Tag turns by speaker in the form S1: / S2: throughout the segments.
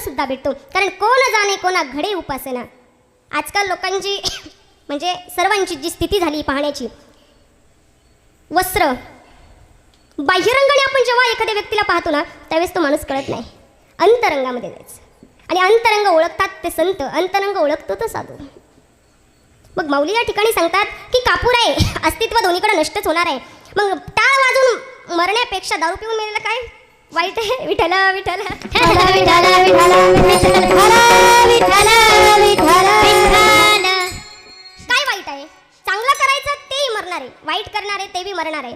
S1: सुद्धा भेटतो. कारण कोण जाणे कोणा घडे उपासना. आजकाल लोकांची म्हणजे सर्वांची जी स्थिती झाली पाहण्याची वस्त्र बाह्यरंगाने आपण जेव्हा एखाद्या व्यक्तीला पाहतो ना त्यावेळेस तो माणूस कळत नाही. अंतरंगामध्ये जायचं. आणि अंतरंग ओळखतात ते संत अंतरंग ओळखतो तो साधू. मग माऊली या ठिकाणी सांगतात की कापूर आहे अस्तित्व दोन्हीकडे नष्टच होणार आहे. मग टाळ वाजून मरण्यापेक्षा दारू पिऊन मेलेलं काय? वाईट आहे विठ्ठल विठ्ठल. काय वाईट आहे? चांगलं करायचं तेही मरणार. आहे वाईट करणार आहे ते बी मरणार. आहे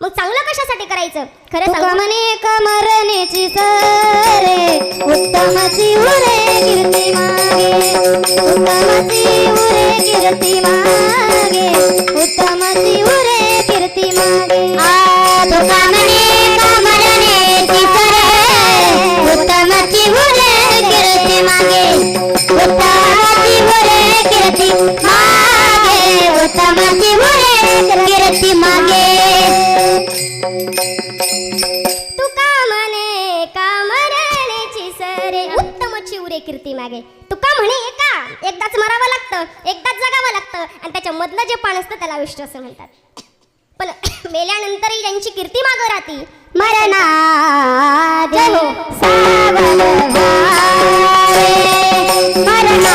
S1: मग चांगलं कशासाठी करायचं? खरं सांगू?
S2: म्हणे का मरण्याची सरे उत्तमाची उरे कीर्ती मागे. उत्तमाची उरे कीर्ती मागे. उत्तमाची उरे कीर्ती मागे. आ तुका म्हणे कीर्ती मागे उत्तमाची मुरे किरती मागे उत्तमाची मुरे किरती मागे.
S1: तू का म्हणे का सरे उत्तम चिवरे कीर्ती मागे. तू का म्हणे एका? एकदाच मरावं लागतं एकदाच जगावं लागतं आणि त्याच्या मधलं जे पान असतं त्याला विष्ट असं म्हणतात. पण मेल्यानंतरही ज्यांची कीर्ती मागं राहते
S2: मरणा
S1: जय हो.
S2: सावध मरणा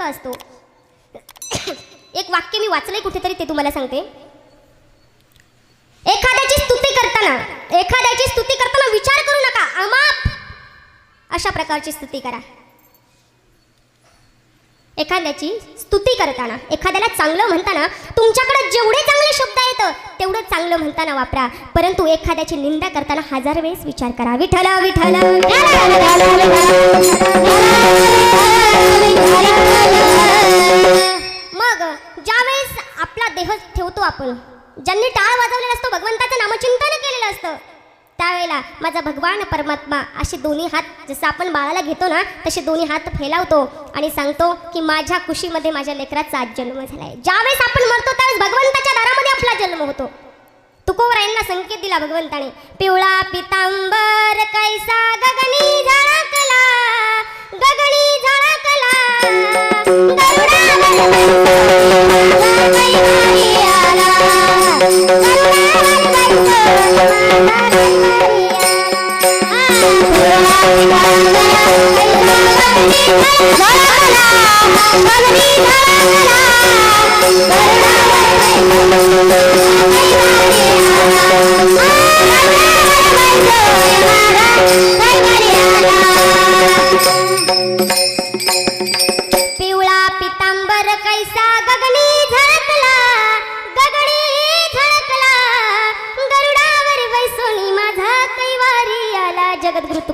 S1: सुद्धा असतो. एक वाक्य मी वाचलंय कुठेतरी ते तुम्हाला सांगते. एखाद्याची स्तुती करताना एखाद्याची स्तुती करताना विचार करू नका. अमाप! अशा प्रकारची स्तुती करा. एखाद्याची स्तुती करताना एखाद्याला चांगलं म्हणताना तुमच्याकडे जेवढे चांगले शब्द येतं तेवढं चांगलं म्हणताना वापरा परंतु एखाद्याची निंदा करताना हजार वेळेस विचार करा विठल विठल मग ज्यावेळेस आपला देह ठेवतो आपण ज्यांनी टाळ वाजवलेला असतो भगवंताचं नामचिंतन केलेलं असतं त्यावेळेला माझा भगवान परमात्मा असे दोन्ही हात जसं आपण बाळाला घेतो ना तसे दोन्ही हात फैलावतो आणि सांगतो की माझ्या खुशीमध्ये माझ्या लेकराचा आज जन्म झालाय ज्यावेळेस आपण मरतो त्यावेळेस भगवंताच्या दारामध्ये आपला जन्म होतो तुकोबरायांना संकेत दिला भगवंताने पिवळा पितांबर कैसा गगनी झळकला गगनी झळकला Thank you. कैवारी आला.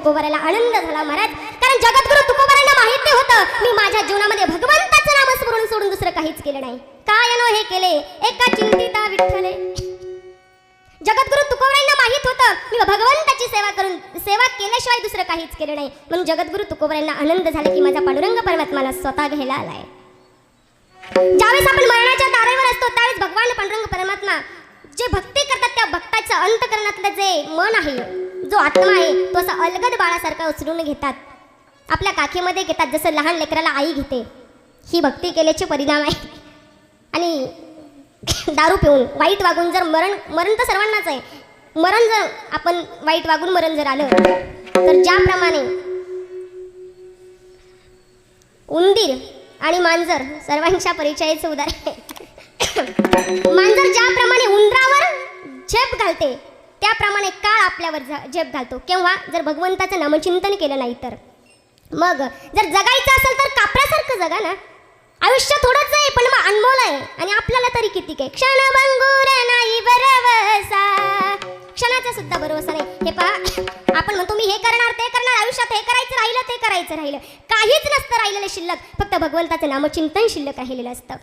S1: तुकोबराला आनंद झाला महाराज. कारण जगद्गुरु तुकोबरांना माहिती होतं मी माझ्या जीवनामध्ये भगवंताचं नाम स्मरून सोडून दुसरं काहीच केलं नाही. काय नो हे केले? एका चिंतिता विठ्ठले. जगद्गुरु तुकोबरांना माहीत होतं मी भगवंताची सेवा करून सेवा केल्याशिवाय दुसरं काहीच केलं नाही. म्हणून जगद्गुरु तुकोबरांना आनंद झाला की माझा पांडुरंग परमात्माला स्वतः घ्यायला आलाय. ज्यावेळेस आपण मरणाच्या दारेवर असतो त्यावेळेस भगवान पांडुरंग परमात्मा जे भक्ती करतात त्या भक्ताच्या अंतकरणातलं जे मन आहे जो आत्मा आहे तो असा अलगद बाळासारखा उचलून घेतात. आपल्या काखेमध्ये घेतात जसं लहान लेकराला आई घेते. ही भक्ती केल्याचे परिणाम आहे. आणि दारू पिऊन वाईट वागून जर मरण मरण तर सर्वांनाच आहे. मरण जर आपण वाईट वागून मरण जर आलं तर ज्याप्रमाणे उंदीर आणि मांजर सर्वांच्या परिचयाचं उदाहरण आहे. मांजर ज्याप्रमाणे उंदरावर झेप घालते त्याप्रमाणे काळ आपल्यावर झेप घालतो. केव्हा? जर भगवंताचं नामचिंतन केलं नाही तर. मग जर जगायचं असेल तर कापरासारखं जगा ना. आयुष्य थोडंच आहे पण मग अनमोल आहे. आणि आपल्याला तरी किती काय क्षण भंगूर नाही बरवसा क्षणाचा सुद्धा भरोसा नाही. हे पहा आपण म्हणतो मी हे करणार ते करणार. आयुष्यात हे करायचं राहिलं ते करायचं राहिलं. काहीच नसतं राहिलेलं शिल्लक. फक्त भगवंताचं नामचिंतन शिल्लक राहिलेलं असतं.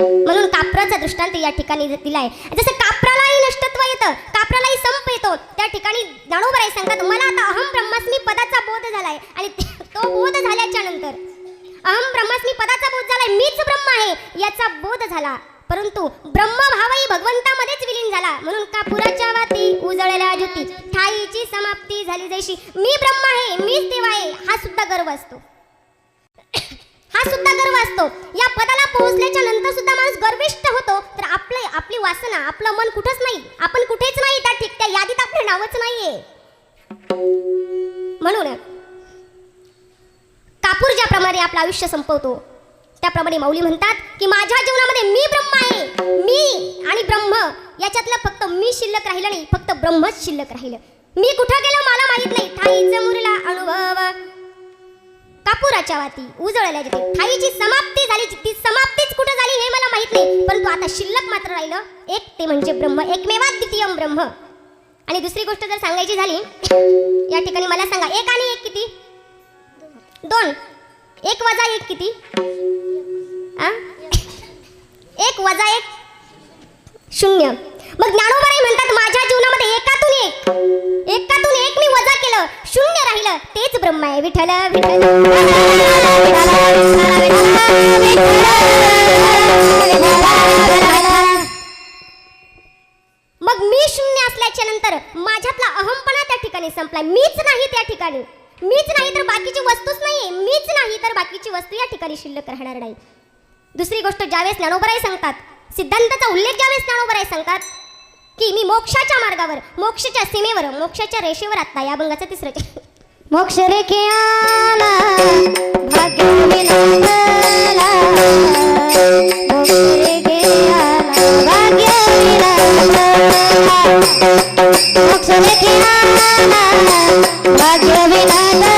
S1: म्हणून कापराचा दृष्टांत या ठिकाणी दिलाय. जसं कापरालाही नष्टत्व येतं कापरालाही संप येतो त्या ठिकाणी ज्ञानोबराय सांगतात मला आता अहम ब्रह्मास्मी पदाचा बोध झालाय. आणि तो बोध झाल्याच्यानंतर अहम ब्रह्मास्मी पदाचा बोध झालाय मीच ब्रह्म आहे. याचा बोध झाला. परंतु ब्रह्मभावही भगवंतामध्येच विलीन झाला. म्हणून कापुराच्या वाती उजळल्या ज्योती. ठाईची समाप्ती झाली जैशी. मी ब्रह्म आहे मीच देव आहे हा सुद्धा गर्व असतो. हा सुद्धा गर्व असतो. या पदाला पोहोचल्याच्या नंतर सुद्धा माणूस गर्विष्ठ होतो. तर आपले आपली वासना आपलं मन कुठंच नाही. आपण कुठेच नाही त्या ठीक त्या यादीत आपलं नावच नाहीये. म्हणून कापूर ज्याप्रमाणे आपलं आयुष्य संपवतो त्याप्रमाणे माऊली म्हणतात की माझ्या जीवनामध्ये मी ब्रह्म आहे. मी आणि ब्रह्म याच्यातलं फक्त मी शिल्लक राहिलं नाही फक्त ब्रह्मच शिल्लक राहिलं. मी कुठं गेलो मला माहीत नाही. ठाईचं मुरला अनुभव कापुराच्या वाती उजळल्या जिथे. ठाईची समाप्ती झाली ती समाप्तीच कुठं झाली हे मला माहीत नाही. परंतु आता शिल्लक मात्र राहिलं. एक ते म्हणजे ब्रह्म. एकमेवा द्वितीयम ब्रह्म. आणि दुसरी गोष्ट जर सांगायची झाली या ठिकाणी मला सांगा एक आणि एक किती? दोन. एक वजा एक किती? आ? एक वजा एक? शून्य. मग ज्ञानोबाई म्हणतात माझ्या जीवनामध्ये एकातून एक. एकातून एक मी वजा केलं. शून्य राहिलं. तेच ब्रह्म आहे. विठ्ठल विठ्ठल मग मी शून्य असल्याच्या नंतर माझ्यातला अहमपणा त्या ठिकाणी संपला मीच नाही त्या ठिकाणी. मीच नाही तर बाकीची वस्तूच नाहीये. मीच नाही तर बाकीची वस्तू या ठिकाणी शिल्लक राहणार नाही. दुसरी गोष्ट ज्यावेळेस ज्ञानोबराई सांगतात सिद्धांताचा उल्लेख ज्यावेळेस ज्ञानोबराय सांगतात की मी मोक्षाच्या मार्गावर मोक्षाच्या सीमेवर मोक्षाच्या रेषेवर आत्ता या भंगाचा तिसरं
S2: मोक्ष रेखे आला भाग्य विलासला मोक्ष रेखे भाग्य विलासला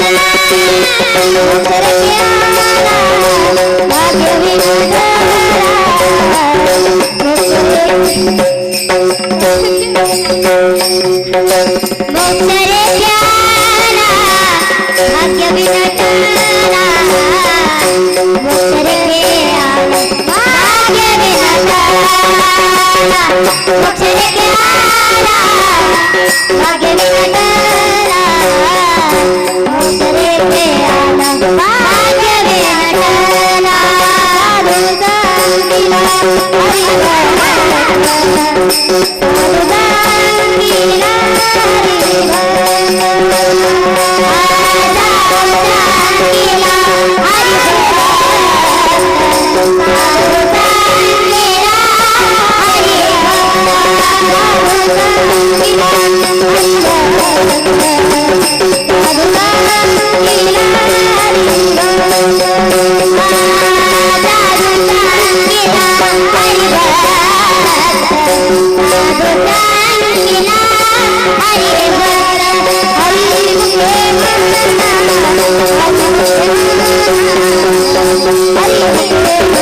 S2: मोक्षरे गेला गेला भाग्य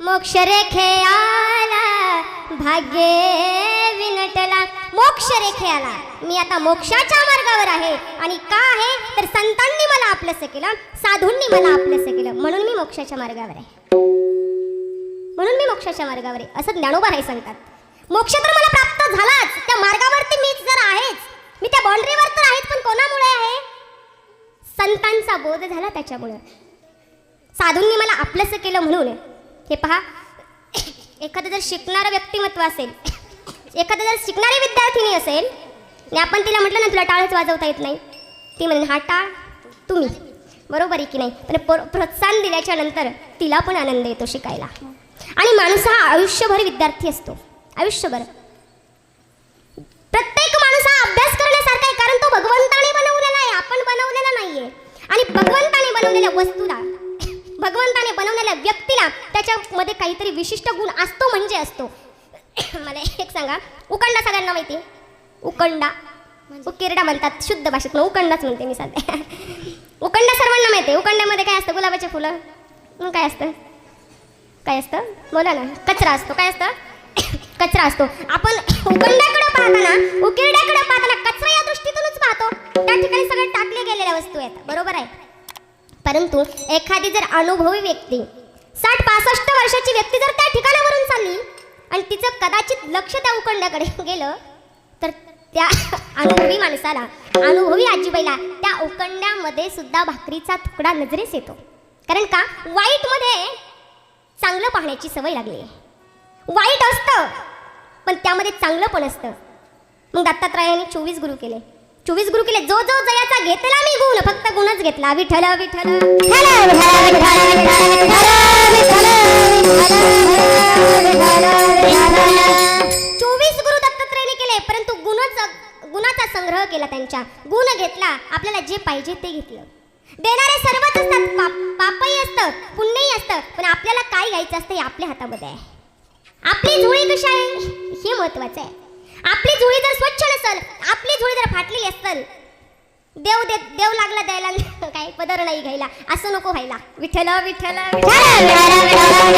S1: मोक्ष रेखे आला भाग्य विनटला. मोक्ष रेखे आला. मी आता मोक्षाच्या मार्गावर आहे. आणि का आहे? तर संतांनी मला आपलंसं केलं साधूंनी मला आपलंसं केलं. म्हणून मी मोक्षाच्या मार्गावर आहे. म्हणून मी मोक्षाच्या मार्गावर आहे. असं ज्ञानोबा आहे सांगतात. मोक्ष तर मला प्राप्त झालाच. त्या मार्गावरती मीच जर आहेच मी त्या बाउंड्रीवर तर आहेच पण कोणामुळे आहे? संतांचा बोध झाला त्याच्यामुळे. साधूंनी मला आपलंसं केलं म्हणून. हे पहा एखादं जर शिकणारं व्यक्तिमत्व असेल एखादं जर शिकणारी विद्यार्थिनी असेल आणि आपण तिला म्हटलं ना तुला टाळच वाजवता येत नाही. ती म्हणेल हा टाळ तुम्ही. बरोबर आहे की नाही? पण प्रोत्साहन दिल्याच्या नंतर तिला पण आनंद येतो शिकायला. आणि माणूस हा आयुष्यभर विद्यार्थी असतो. आयुष्यभर. प्रत्येक माणूस हा अभ्यास करण्यासारखा आहे कारण तो भगवंताने बनवलेला आहे. आपण बनवलेला नाहीये. आणि भगवंताने बनवलेल्या वस्तूला भगवंताने बनवलेल्या व्यक्तीला त्याच्यामध्ये काहीतरी विशिष्ट गुण असतो म्हणजे असतो. मला एक सांगा. उकंडा सगळ्यांना माहिती? उकंडा. उकिरडा म्हणतात शुद्ध भाषेत मग उकंडाच म्हणते मी सध्या. उकंडा सर्वांना माहिती आहे. उकंड्यामध्ये काय असतं? गुलाबाचे फुलं. मग काय असतं? काय असतं? बोला ना. कचरा असतो. काय असतं? कचरा असतो. आपण उकंड्याकडे पाहताना उकिरड्याकडे पाहताना कचरा त्या ठिकाणी सगळ्या टाकल्या गेलेल्या वस्तू आहेत. बरोबर आहे? परंतु एखादी जर अनुभवी व्यक्ती साठ पासष्ट वर्षाची व्यक्ती जर त्या ठिकाणावरून चालली आणि तिचं कदाचित लक्ष त्या उकंड्याकडे गेलं तर त्या अनुभवी माणसाला अनुभवी आजीबाईला त्या उकंड्यामध्ये सुद्धा भाकरीचा तुकडा नजरेस येतो. कारण का? वाईटमध्ये चांगलं पाहण्याची सवय लागली आहे वाईट असतं पण त्यामध्ये चांगलं पण असतं. मग दत्तात्रयाने चोवीस गुरु केले. चोवीस गुरु केले. जो जो जयाचा घेतला मी गुण. फक्त गुणच घेतला. विठ्ठल विठ्ठल चोवीस गुरु दत्तात्रयाने केले परंतु गुणच गुणाचा संग्रह केला त्यांच्या. गुण घेतला. आपल्याला जे पाहिजे ते घेतलं. देणारे सर्वच असतात. पाप पापही असतं पुण्यही असतं पण आपल्याला काय घ्यायचं असतं हे आपल्या हातामध्ये आहे. आपली जुळी कशी आहे? हे महत्वाचं आहे. आपली झोळी जर स्वच्छ नसल आपली झोळी जर फाटलेली असल देव दे देव लागला द्यायला काय पदर नाही घ्यायला असं नको व्हायला विठ्ठल विठ्ठल विठ्ठल.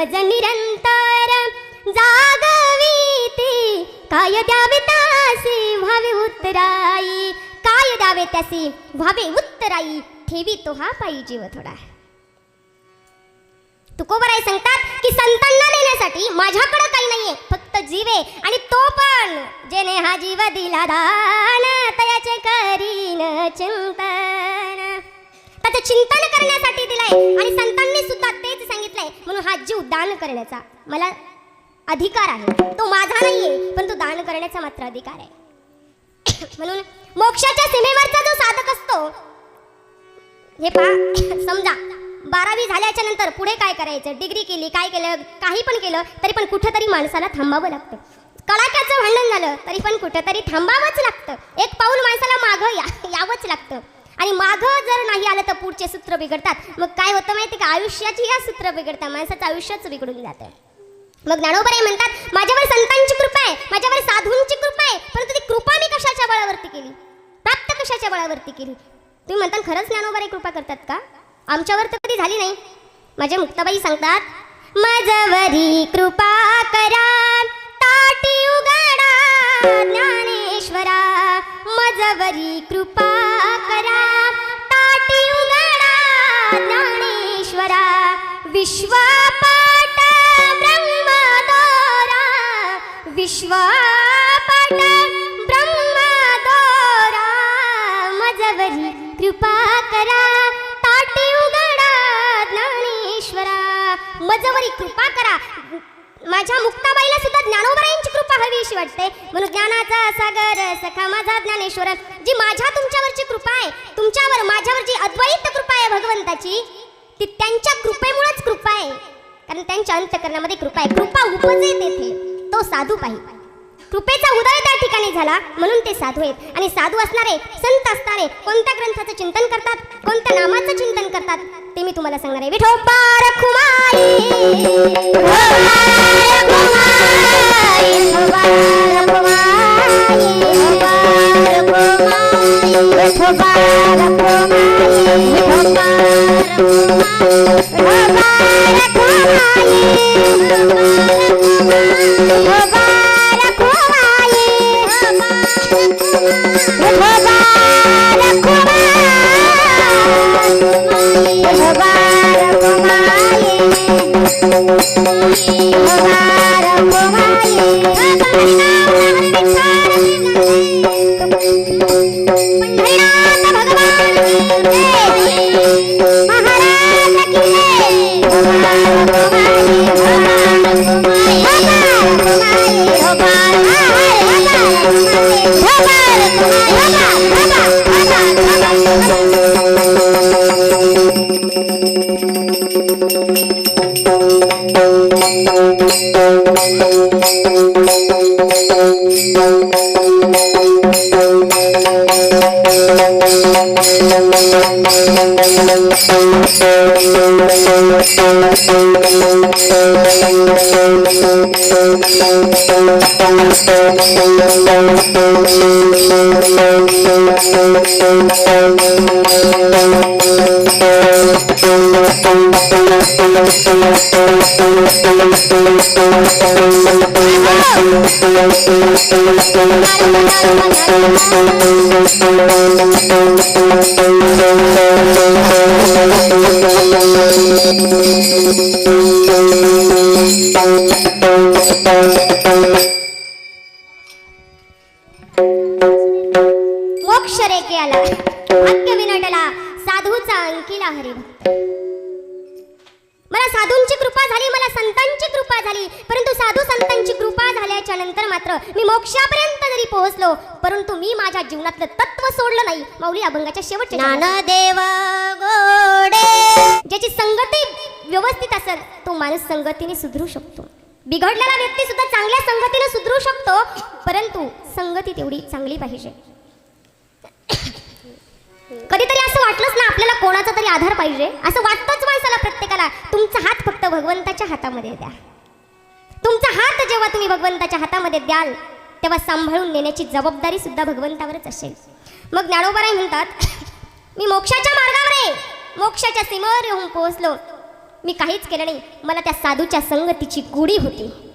S1: सांगू काय निरंतर जागवीते. काय द्यावे त्यासी? व्हावे उत्तराई. काय द्यावे त्यासी? व्हावे उत्तराई. ठेवी तो हा पायी जीव थोडा. तुकोबराय सांगतात की संतांना नेण्यासाठी माझ्याकडे काही नाहीये फक्त जीवे आणि तो पण. जेने हा जीव दिला दान तयाचे करीन चिंतन. त्याचं चिंतन करण्यासाठी दिलंय. आणि संतांनी सुद्धा तेच सांगितलंय. म्हणून हा जीव दान करण्याचा मला अधिकार आहे. तो माझा नाहीये पण तो दान करण्याचा मात्र अधिकार आहे. म्हणून मोक्षाच्या सीमेवरचा जो साधक असतो हे पहा समजा बारावी झाल्याच्यानंतर पुढे काय करायचं? डिग्री केली काय केलं? काही पण केलं तरी पण कुठंतरी माणसाला थांबावं लागतं. कडाक्याचं भांडण झालं तरी पण कुठंतरी थांबावंच लागतं. एक पाऊल माणसाला मागं या यावंच लागतं. आणि मागं जर नाही आलं तर पुढचे सूत्र बिघडतात. मग काय होतं माहिती का? आयुष्याची या सूत्र बिघडतात. माणसाचं आयुष्यच बिघडून जातं. मग ज्ञानोबराय म्हणतात माझ्यावर संतांची कृपा आहे. माझ्यावर साधूंची कृपा आहे. परंतु ती कृपा मी कशाच्या बळावरती केली? प्राप्त कशाच्या बळावरती केली? तुम्ही म्हणता खरंच ज्ञानोबाई कृपा करतात का? आमच्यावर तर कधी झाली नाही. माझ्या मुक्ताबाई सांगतात माझ्यावरी कृपा विश्वपाट ब्रह्मदोरा विश्वपाट ब्रह्मदोरा मजवरी कृपा करा ताटी उघडा ज्ञानेश्वरा मजवरी कृपा करा. माझ्या मुक्ताबाईला सुद्धा ज्ञानोबरायांची कृपा हवी अशी वाटते. म्हणून ज्ञानाचा सागर सखा माझा ज्ञानेश्वर जी माझ्या तुमच्यावरची कृपा आहे तुमच्यावर माझ्यावर जी अद्वैत कृपा आहे भगवंताची ती त्यांच्या कृपेमुळेच कृपा आहे कारण अंतकरणामध्ये कृपा आहे. कृपा उपजे तेथे. तो साधू पाहिजे. कृपेचा उदय त्या ठिकाणी झाला म्हणून ते साधू आहेत. आणि साधू असणारे संत असणारे कोणत्या ग्रंथाचं चिंतन करतात? कोणत्या नामाचं चिंतन करतात? ते मी तुम्हाला सांगणार आहे विठोबा मोक्ष रेखे आला भाग्य विनटला साधूचा अंकिला हरिभक्त साधूंची कृपा झाली मला संतांची कृपा झाली. परंतु साधू संतांची कृपा झाल्याच्यानंतर मात्र मी मोक्षापर्यंत जरी पोहोचलो परंतु मी माझ्या जीवनातलं तत्व सोडलं नाही. माऊली अभंगाच्या शेवटच्या
S2: ज्ञानदेव गोडे.
S1: ज्याची संगती व्यवस्थित असेल तो माणूस संगतीने सुधरू शकतो. बिघडलेला व्यक्ती सुद्धा चांगल्या संगतीने सुधरू शकतो परंतु संगती तेवढी चांगली पाहिजे. कधीतरी असं वाटलंच ना आपल्याला कोणाचा तरी आधार पाहिजे. असं वाटतंच माणसाला प्रत्येकाला तुमचा हात फक्त भगवंताच्या हातामध्ये द्या. तुमचा हात जेव्हा तुम्ही भगवंताच्या हातामध्ये द्याल तेव्हा सांभाळून नेण्याची जबाबदारी सुद्धा भगवंतावरच असेल. मग ज्ञानोबराय म्हणतात मी मोक्षाच्या मार्गावर आहे. मोक्षाच्या सीमेवर येऊन पोहोचलो. मी काहीच केलं नाही. मला त्या साधूच्या संगतीची गुढी होती.